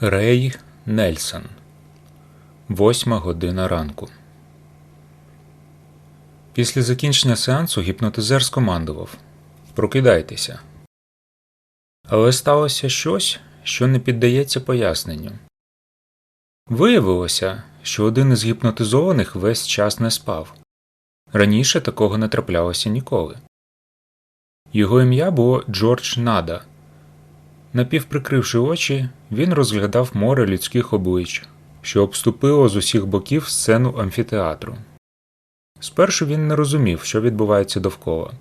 Рей Нельсон. Восьма година ранку. Після закінчення сеансу гіпнотизер скомандував Прокидайтеся. Але сталося щось, що не піддається поясненню. Виявилося, що один із гіпнотизованих весь час не спав. Раніше такого не траплялося ніколи. Його ім'я було Джордж Нада. Напівприкривши очі, він розглядав море людських облич, що обступило з усіх боків сцену амфітеатру. Спершу він не розумів, що відбувається довкола.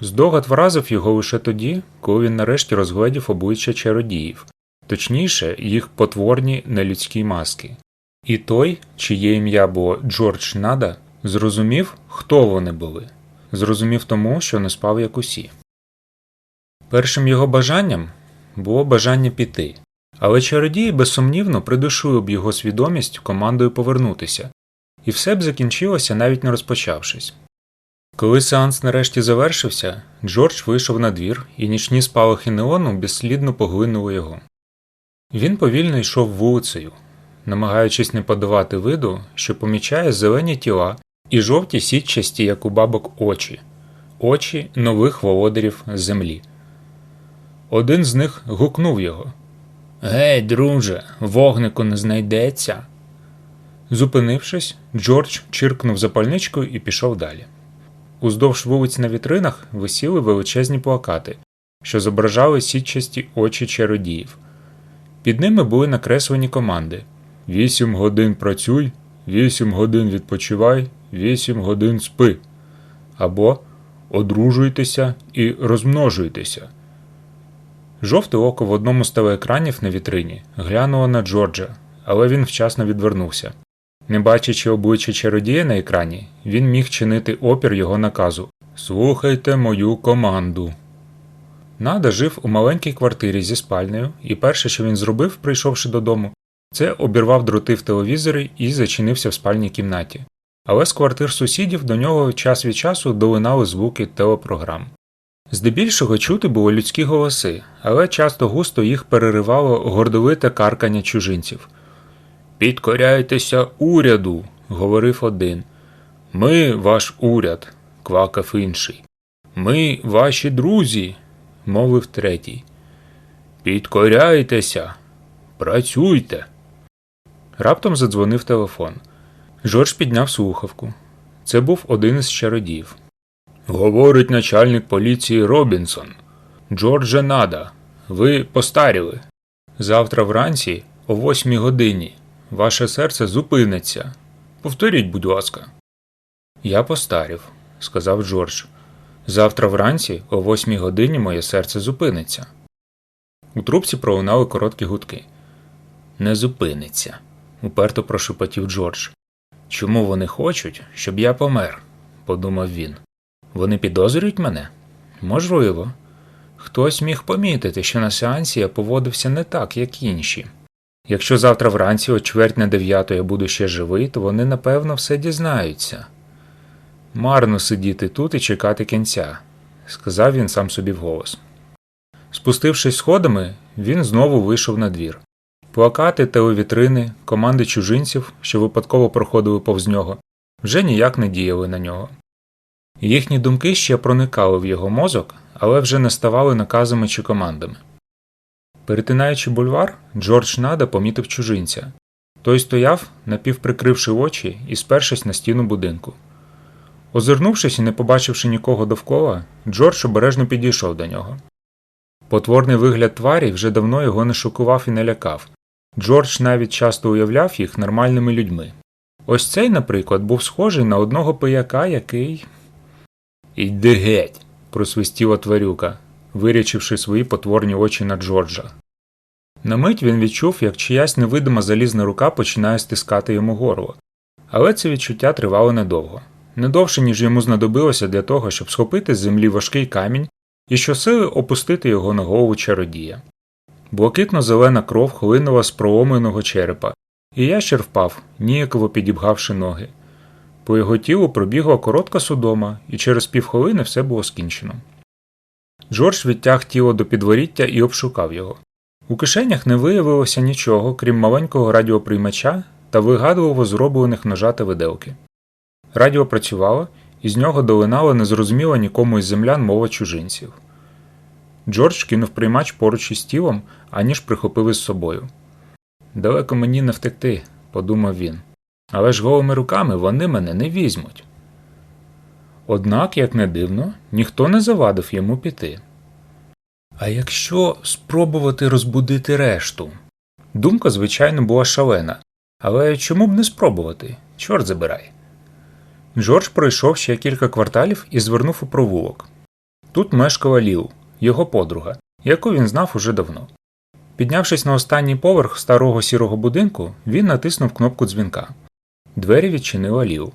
Здогад вразив його лише тоді, коли він нарешті розгледів обличчя чародіїв, точніше, їх потворні нелюдські маски. І той, чиє ім'я було Джордж Нада, зрозумів, хто вони були. Зрозумів тому, що не спав як усі. Першим його бажанням було бажання піти, але чародії безсумнівно придушили б його свідомість командою повернутися, і все б закінчилося навіть не розпочавшись. Коли сеанс нарешті завершився, Джордж вийшов на двір, і нічні спалахи неону безслідно поглинули його. Він повільно йшов вулицею, намагаючись не подавати виду, що помічає зелені тіла і жовті сітчасті, як у бабок очі, очі нових володарів землі. Один з них гукнув його Гей, друже, вогнику не знайдеться. Зупинившись, Джордж чиркнув запальничкою і пішов далі. Уздовж вулиць на вітринах висіли величезні плакати, що зображали сітчасті очі чародіїв. Під ними були накреслені команди: Вісім годин працюй, вісім годин відпочивай, вісім годин спи. Або Одружуйтеся і розмножуйтеся. Жовте око в одному з телеекранів на вітрині глянуло на Джорджа, але він вчасно відвернувся. Не бачачи обличчя чародія на екрані, він міг чинити опір його наказу Слухайте мою команду. Нада жив у маленькій квартирі зі спальнею, і перше, що він зробив, прийшовши додому, це обірвав дроти в телевізорі і зачинився в спальній кімнаті. Але з квартир сусідів до нього час від часу долинали звуки телепрограм. Здебільшого чути було людські голоси, але часто густо їх переривало гордовите каркання чужинців. Підкоряйтеся уряду, говорив один. Ми ваш уряд, квакав інший. Ми ваші друзі, мовив третій. Підкоряйтеся, працюйте. Раптом задзвонив телефон. Жорж підняв слухавку. Це був один із чародіїв. Говорить начальник поліції Робінсон. Джордже Нада, ви постаріли. Завтра вранці, о восьмій годині, ваше серце зупиниться. Повторіть, будь ласка. Я постарів, сказав Джордж. Завтра вранці, о восьмій годині, моє серце зупиниться. У трубці пролунали короткі гудки. Не зупиниться, уперто прошепотів Джордж. Чому вони хочуть, щоб я помер? подумав він. Вони підозрюють мене? Можливо. Хтось міг помітити, що на сеансі я поводився не так, як інші. Якщо завтра вранці о чверть на дев'яту я буду ще живий, то вони напевно все дізнаються. Марно сидіти тут і чекати кінця, сказав він сам собі вголос. Спустившись сходами, він знову вийшов на двір. Плакати, телевітрини, команди чужинців, що випадково проходили повз нього, вже ніяк не діяли на нього. Їхні думки ще проникали в його мозок, але вже не ставали наказами чи командами. Перетинаючи бульвар, Джордж Нада помітив чужинця. Той стояв, напівприкривши очі і спершись на стіну будинку. Озирнувшись і не побачивши нікого довкола, Джордж обережно підійшов до нього. Потворний вигляд тварі вже давно його не шокував і не лякав. Джордж навіть часто уявляв їх нормальними людьми. Ось цей, наприклад, був схожий на одного пияка, який. Іди геть. просвистіла тварюка, вирячивши свої потворні очі на Джорджа. На мить він відчув, як чиясь невидима залізна рука починає стискати йому горло. Але це відчуття тривало недовго не довше, ніж йому знадобилося для того, щоб схопити з землі важкий камінь і щосили опустити його на голову чародія. Блакитно-зелена кров хлинула з проломленого черепа, і ящер впав, ніяково підібгавши ноги. По його тілу пробігла коротка судома, і через півхвилини все було скінчено. Джордж відтяг тіло до підворіття і обшукав його. У кишенях не виявилося нічого, крім маленького радіоприймача та вигадливо зроблених ножа та виделки. Радіо працювало, і з нього долинала незрозуміла нікому із землян мова чужинців. Джордж кинув приймач поруч із тілом, аніж прихопив із собою. Далеко мені не втекти, подумав він. Але ж голими руками вони мене не візьмуть. Однак, як не дивно, ніхто не завадив йому піти. А якщо спробувати розбудити решту? Думка, звичайно, була шалена, але чому б не спробувати? Чорт забирай. Джордж пройшов ще кілька кварталів і звернув у провулок. Тут мешкала Ліл, його подруга, яку він знав уже давно. Піднявшись на останній поверх старого сірого будинку, він натиснув кнопку дзвінка. Двері відчинила Ліл.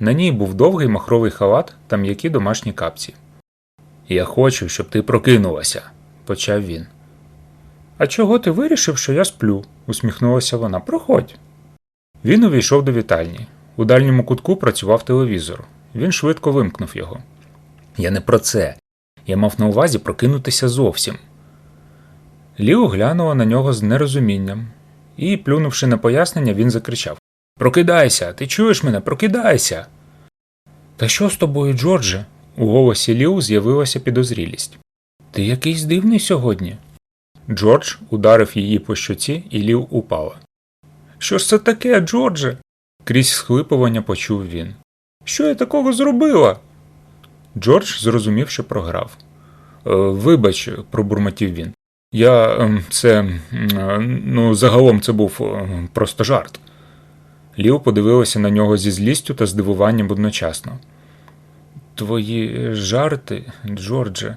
На ній був довгий махровий халат та м'які домашні капці. Я хочу, щоб ти прокинулася, почав він. А чого ти вирішив, що я сплю? усміхнулася вона. Проходь. Він увійшов до вітальні. У дальньому кутку працював телевізор. Він швидко вимкнув його. Я не про це. Я мав на увазі прокинутися зовсім. Ліо глянула на нього з нерозумінням, і, плюнувши на пояснення, він закричав Прокидайся, ти чуєш мене, прокидайся. Та що з тобою, Джордже? У голосі Ліу з'явилася підозрілість. Ти якийсь дивний сьогодні. Джордж ударив її по щоці, і Ліу упала. Що ж це таке, Джордже? крізь схлипування почув він. Що я такого зробила? Джордж зрозумів, що програв. «Е, Вибач, пробурмотів він. Я ем, це. е, Ну, загалом це був е, просто жарт. Ліо подивилася на нього зі злістю та здивуванням одночасно. Твої жарти, Джордже,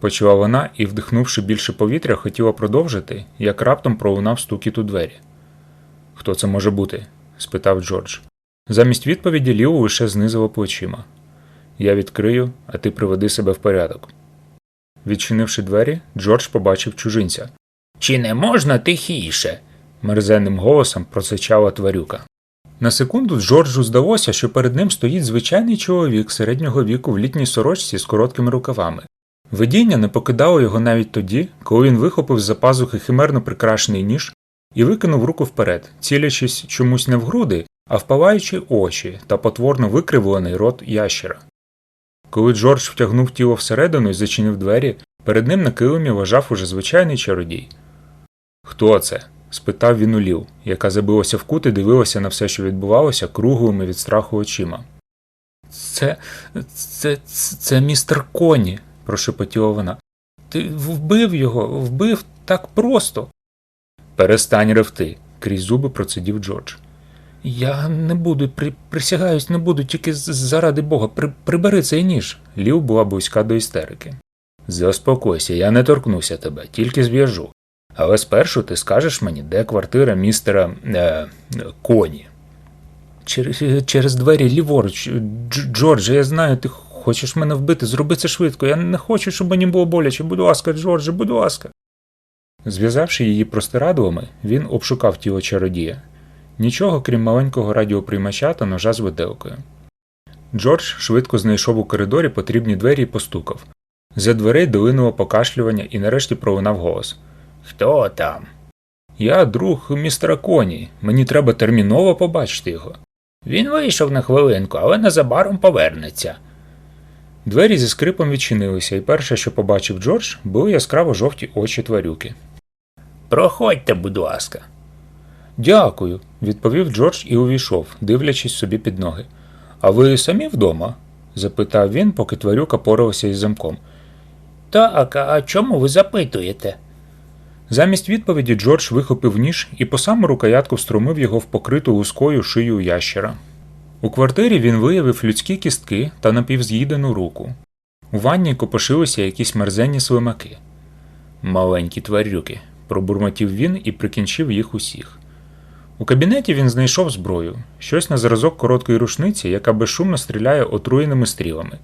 почала вона і, вдихнувши більше повітря, хотіла продовжити, як раптом пролунав стукіт у двері. Хто це може бути? спитав Джордж. Замість відповіді Ліо лише знизила плечима. Я відкрию, а ти приведи себе в порядок. Відчинивши двері, Джордж побачив чужинця. Чи не можна тихіше? мерзенним голосом просичала тварюка. На секунду Джорджу здалося, що перед ним стоїть звичайний чоловік середнього віку в літній сорочці з короткими рукавами. Видіння не покидало його навіть тоді, коли він вихопив з-за пазухи химерно прикрашений ніж і викинув руку вперед, цілячись чомусь не в груди, а впалаючи очі та потворно викривлений рот ящера. Коли Джордж втягнув тіло всередину і зачинив двері, перед ним на килимі лежав уже звичайний чародій. Хто це? Спитав він у Ліл, яка забилася в кут і дивилася на все, що відбувалося, круглими від страху очима. Це. це. це містер Коні, прошепотіла вона. Ти вбив його, вбив так просто. Перестань ревти, крізь зуби процидів Джордж. Я не буду, при, присягаюсь, не буду, тільки заради Бога, при, прибери цей ніж. Лів була близька до істерики. Заспокойся, я не торкнуся тебе, тільки зв'яжу. Але спершу ти скажеш мені, де квартира містера е, Коні. Через, через двері ліворуч, Дж- Джордже, я знаю, ти хочеш мене вбити, зроби це швидко. Я не хочу, щоб мені було боляче. Будь ласка, Джордже, будь ласка. Зв'язавши її простирадлами, він обшукав тіло чародія. Нічого, крім маленького радіоприймача та ножа з виделкою. Джордж швидко знайшов у коридорі потрібні двері і постукав. За дверей долинуло покашлювання і нарешті пролунав голос. Хто там? Я друг містера Коні. Мені треба терміново побачити його. Він вийшов на хвилинку, але незабаром повернеться. Двері зі скрипом відчинилися, і перше, що побачив Джордж, були яскраво жовті очі тварюки. Проходьте, будь ласка. Дякую, відповів Джордж і увійшов, дивлячись собі під ноги. А ви самі вдома? запитав він, поки тварюка поралася із замком. Так, а чому ви запитуєте? Замість відповіді Джордж вихопив ніж і по саму рукоятку встромив його в покриту лускою шию ящера. У квартирі він виявив людські кістки та напівз'їдену руку. У ванні копошилися якісь мерзенні слимаки. Маленькі тварюки, пробурмотів він і прикінчив їх усіх. У кабінеті він знайшов зброю, щось на зразок короткої рушниці, яка безшумно стріляє отруєними стрілами.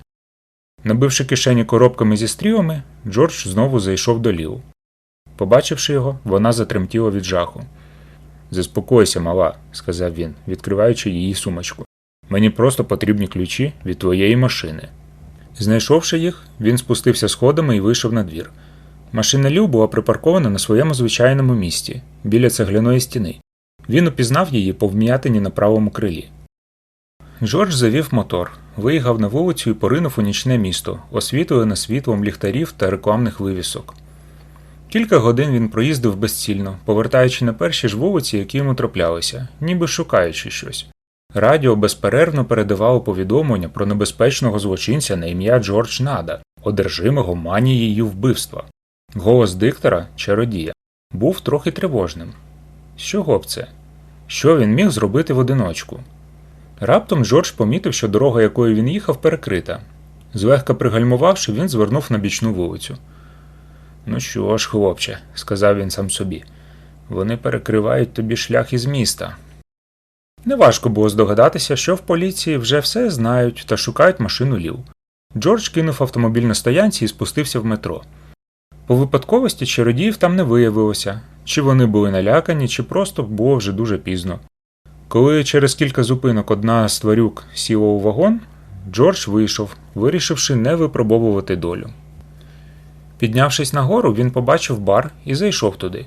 Набивши кишені коробками зі стрілами, Джордж знову зайшов до Ліл. Побачивши його, вона затремтіла від жаху. Заспокойся, мала, сказав він, відкриваючи її сумочку. Мені просто потрібні ключі від твоєї машини. Знайшовши їх, він спустився сходами і вийшов на двір. Машина Лю була припаркована на своєму звичайному місці, біля цегляної стіни. Він упізнав її по вм'ятині на правому крилі. Джордж завів мотор, виїхав на вулицю і поринув у нічне місто, освітлене світлом ліхтарів та рекламних вивісок. Кілька годин він проїздив безцільно, повертаючи на перші ж вулиці, які йому траплялися, ніби шукаючи щось. Радіо безперервно передавало повідомлення про небезпечного злочинця на ім'я Джордж Нада, одержимого манією вбивства. Голос диктора, чародія, був трохи тривожним. Чого б це? Що він міг зробити в одиночку? Раптом Джордж помітив, що дорога, якою він їхав, перекрита. Злегка пригальмувавши, він звернув на бічну вулицю. Ну що ж, хлопче, сказав він сам собі, вони перекривають тобі шлях із міста. Неважко було здогадатися, що в поліції вже все знають та шукають машину Лів. Джордж кинув автомобіль на стоянці і спустився в метро. По випадковості чародіїв там не виявилося, чи вони були налякані, чи просто було вже дуже пізно. Коли через кілька зупинок одна з тварюк сіла у вагон, Джордж вийшов, вирішивши не випробовувати долю. Піднявшись нагору, він побачив бар і зайшов туди.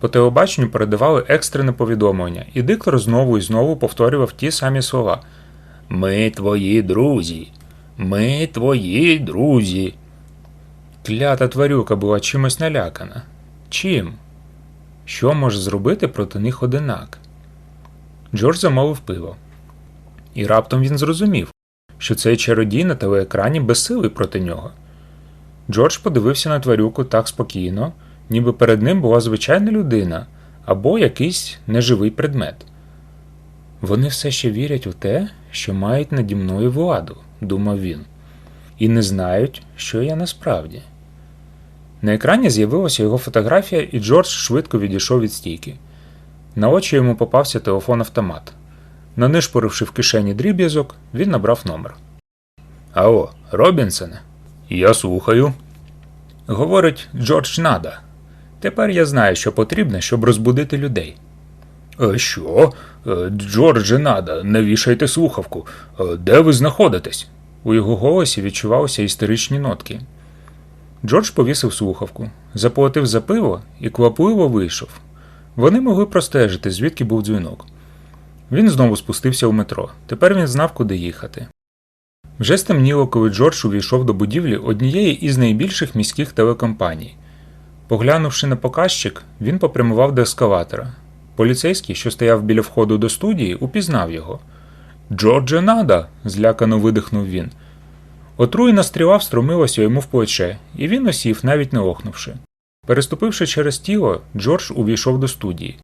По телебаченню передавали екстрене повідомлення, і диктор знову і знову повторював ті самі слова: Ми твої друзі, ми твої друзі. Клята тварюка була чимось налякана. Чим? Що може зробити проти них одинак? Джордж замовив пиво. І раптом він зрозумів, що цей чародій на телеекрані безсилий проти нього. Джордж подивився на тварюку так спокійно, ніби перед ним була звичайна людина або якийсь неживий предмет. Вони все ще вірять у те, що мають наді мною владу, думав він, і не знають, що я насправді. На екрані з'явилася його фотографія, і Джордж швидко відійшов від стійки. На очі йому попався телефон-автомат. Нанишпоривши в кишені дріб'язок, він набрав номер. Алло, Робінсоне? Я слухаю. Говорить Джордж Нада. Тепер я знаю, що потрібно, щоб розбудити людей. «Е, Що? Е, Джордже Нада, не вішайте слухавку. Е, Де ви знаходитесь? У його голосі відчувалися істеричні нотки. Джордж повісив слухавку, заплатив за пиво і квапливо вийшов. Вони могли простежити, звідки був дзвінок. Він знову спустився у метро. Тепер він знав, куди їхати. Вже стемніло, коли Джордж увійшов до будівлі однієї із найбільших міських телекомпаній. Поглянувши на показчик, він попрямував до ескалатора. Поліцейський, що стояв біля входу до студії, упізнав його. Джордже Нада. злякано видихнув він. Отруєна стріла встромилася йому в плече, і він осів, навіть не охнувши. Переступивши через тіло, Джордж увійшов до студії.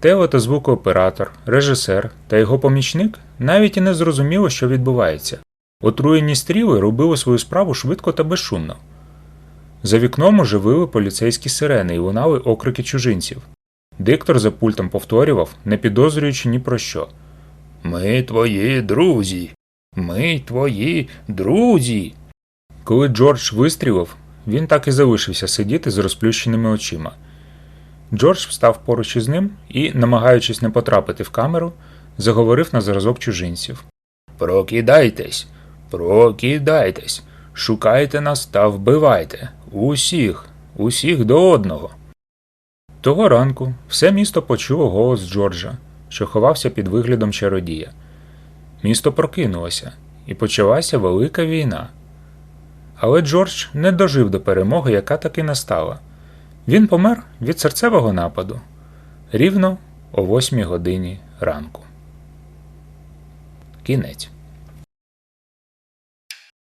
Тело та звукооператор, режисер та його помічник навіть і не зрозуміло, що відбувається. Отруєні стріли робили свою справу швидко та безшумно. За вікном оживили поліцейські сирени і лунали окрики чужинців. Диктор за пультом повторював, не підозрюючи ні про що. Ми твої друзі. Ми твої друзі. Коли Джордж вистрілив, він так і залишився сидіти з розплющеними очима. Джордж встав поруч із ним і, намагаючись не потрапити в камеру, заговорив на зразок чужинців. Прокидайтесь, прокидайтесь, шукайте нас та вбивайте. Усіх, усіх до одного. Того ранку все місто почуло голос Джорджа, що ховався під виглядом чародія. Місто прокинулося, і почалася велика війна. Але Джордж не дожив до перемоги, яка таки настала. Він помер від серцевого нападу рівно о 8 годині ранку. Кінець.